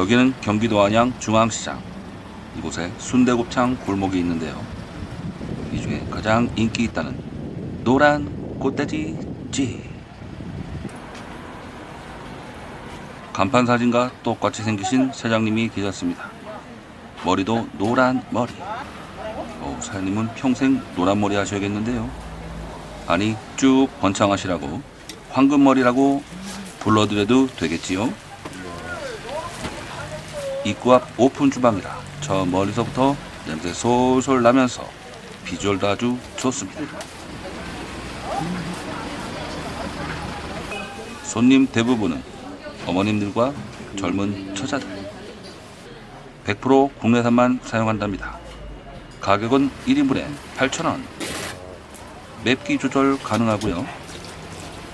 여기는 경기도 안양 중앙시장. 이곳에 순대곱창 골목이 있는데요. 이 중에 가장 인기 있다는 노란 꽃돼지 집. 간판 사진과 똑같이 생기신 사장님이 계셨습니다. 머리도 노란 머리. 어, 사장님은 평생 노란 머리 하셔야겠는데요. 아니 쭉 번창하시라고 황금머리라고 불러드려도 되겠지요? 입구 앞 오픈 주방이라 저 멀리서부터 냄새 솔솔 나면서 비주얼도 아주 좋습니다. 손님 대부분은 어머님들과 젊은 처자들. 100% 국내산만 사용한답니다. 가격은 1인분에 8,000원. 맵기 조절 가능하고요.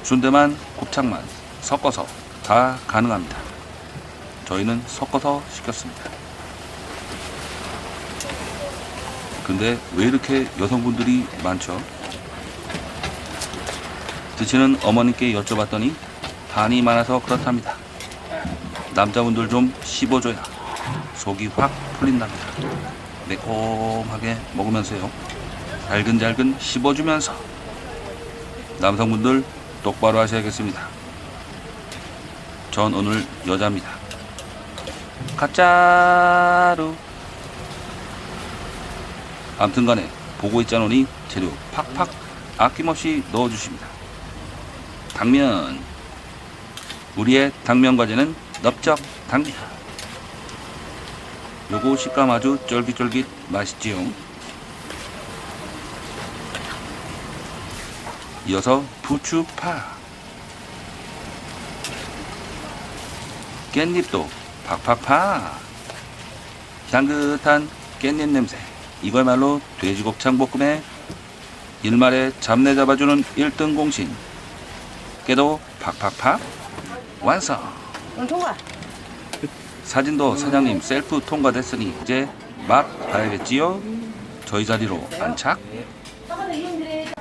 순대만 곱창만 섞어서 다 가능합니다. 저희는 섞어서 시켰습니다. 근데 왜 이렇게 여성분들이 많죠? 드시는 어머님께 여쭤봤더니 반이 많아서 그렇답니다. 남자분들 좀 씹어줘야 속이 확 풀린답니다. 매콤하게 먹으면서요. 잘근잘근 씹어주면서 남성분들 똑바로 하셔야겠습니다. 전 오늘 여자입니다. 가짜로 암튼간에 보고 있자노니 재료 팍팍 아낌없이 넣어주십니다. 당면 우리의 당면 과제는 넓적 당면 요거 식감 아주 쫄깃쫄깃 맛있지요. 이어서 부추파 깻잎도 팍팍팍. 향긋한 깻잎 냄새. 이거야말로 돼지곱창 볶음의 일말에 잡내 잡아주는 1등 공신. 깨도 팍팍팍. 완성. 응, 통과. 사진도 사장님 셀프 통과됐으니 이제 맛 봐야겠지요? 저희 자리로 안착.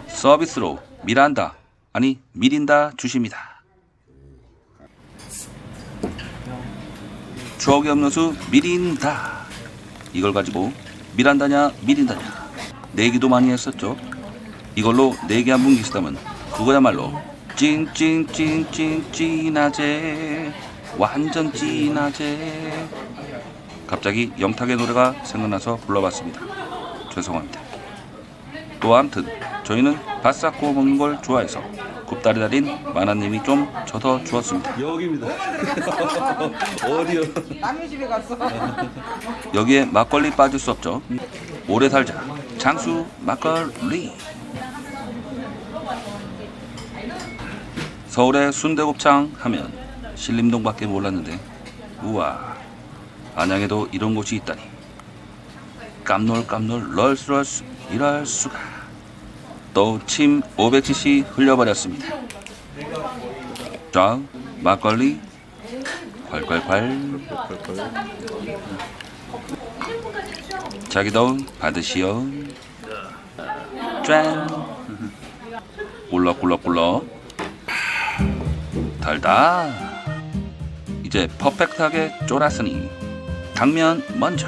서비스로 미란다 아니 미린다 주십니다 추억의 음료수 미린다. 이걸 가지고 미란다냐 미린다냐. 내기도 많이 했었죠. 이걸로 내기 한분 계시다면 그거야말로 찐찐찐찐 찐하제. 완전 찐하제. 갑자기 영탁의 노래가 생각나서 불러봤습니다. 죄송합니다. 또 암튼 저희는 바싹 구워 먹는 걸 좋아해서 굽다리 달인 마나님이 좀 져서 주었습니다 여기입니다. 어디요? 남의 집에 갔어. 여기에 막걸리 빠질 수 없죠. 오래 살자. 장수 막걸리. 서울의 순대곱창 하면 신림동밖에 몰랐는데 우와 안양에도 이런 곳이 있다니 깜놀깜놀 럴스럴스 이럴 수가 또 침 500cc 흘려버렸습니다 자 막걸리 콸콸콸 자기도 받으시오. 짠. 꿀럭꿀럭꿀럭. 달다. 이제 퍼펙트하게 쫄았으니 당면 먼저.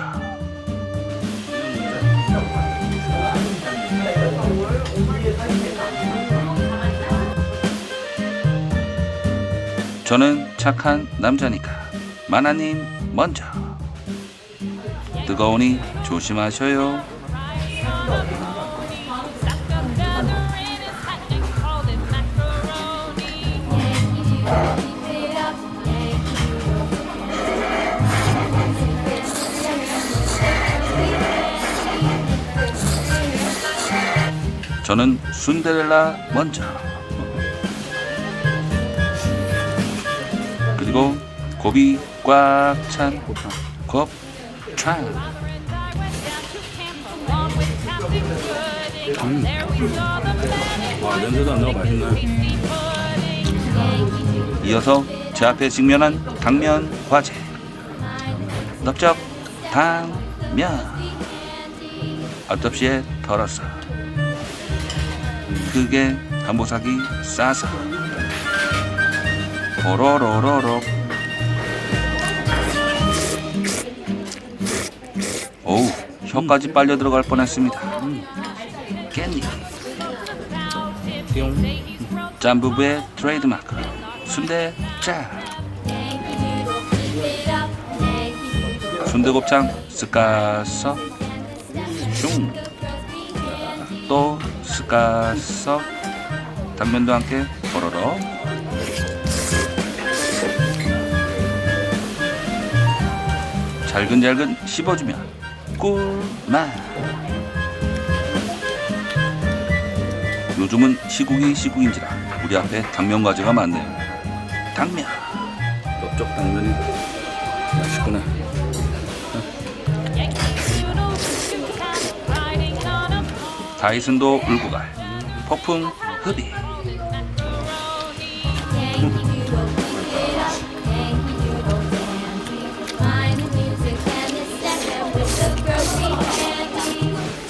저는 착한 남자니까 마나님 먼저. 뜨거우니 조심하셔요. 저는 순데렐라 먼저. 그리고 고비 꽉 찬 곱창. 와 냄새도 안 나고 맛있네. 이어서 제 앞에 직면한 당면 과제 넓적 당면 앞접시에 덜어서 크게 한보사기 싸서 어러러러러 어우 혀까지 빨려 들어갈 뻔했습니다. 깻잎. 짬부부의 트레이드마크. 순대 짜. 순대곱창 스카서 슝또 스카서 단면도 함께 버러러 잘근잘근 씹어주면 꿀맛. 요즘은 시국이 시국인지라 우리 앞에 당면 과제가 많네요. 당면. 넓적 당면이 맛있구나. 다이슨도 울고 갈 폭풍 흡입.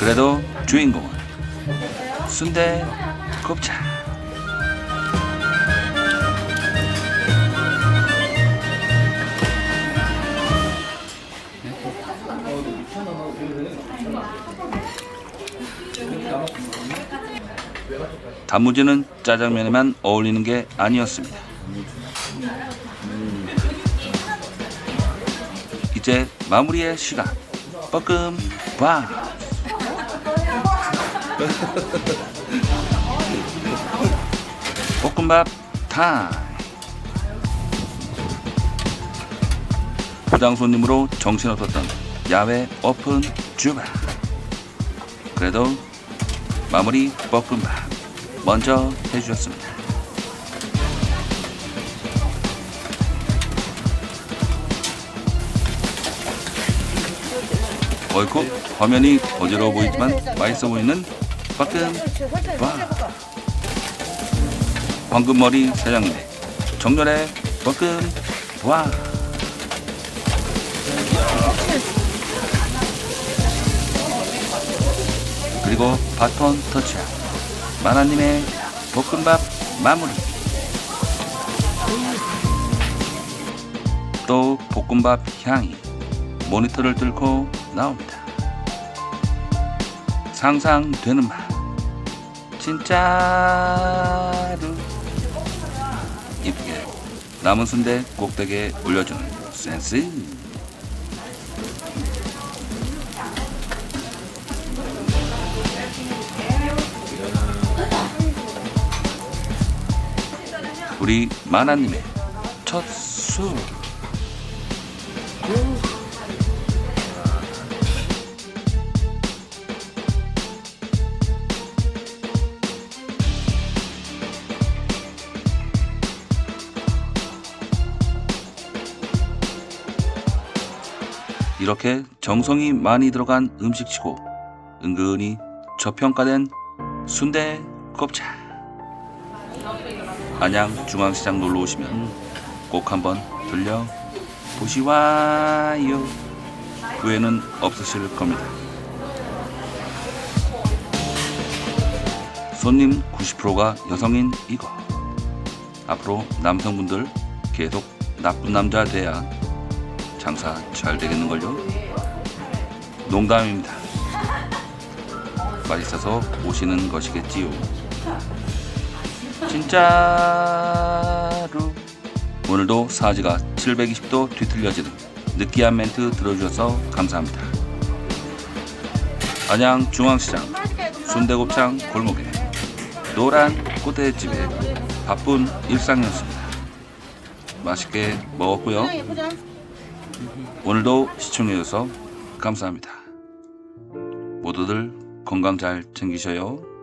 그래도 주인공은 순대 곱창. 단무지는 짜장면에만 어울리는 게 아니었습니다. 이제 마무리의 시간. 뻐끔 봐. 볶음밥 타임. 부장 손님으로 정신없었던 야외 오픈 주바. 그래도 마무리 볶음밥 먼저 해주셨습니다. 어이쿠 화면이 어지러워 보이지만 맛있어 보이는 볶음 밥. 황금머리 사장님의 정렬의 볶음 와. 그리고 바톤 터치한 마나님의 볶음밥 마무리. 또 볶음밥 향이 모니터를 뚫고 나옵니다. 상상되는 맛. 진짜로 이쁘게 남은 순대 꼭대기에 올려주는 센스. 우리 마나님의 첫 술. 이렇게 정성이 많이 들어간 음식치고 은근히 저평가된 순대 곱창. 안양 중앙시장 놀러 오시면 꼭 한번 들려 보시와요. 후회는 없으실 겁니다. 손님 90%가 여성인 이거. 앞으로 남성분들 계속 나쁜 남자 돼야 장사 잘 되겠는걸요? 농담입니다. 맛있어서 오시는 것이겠지요. 진짜로 오늘도 사지가 720도 뒤틀려지는 느끼한 멘트 들어주셔서 감사합니다. 안양 중앙시장 순대곱창 골목에 노란 꽃대집에 바쁜 일상이었습니다. 맛있게 먹었고요. 오늘도 시청해주셔서 감사합니다. 모두들 건강 잘 챙기셔요.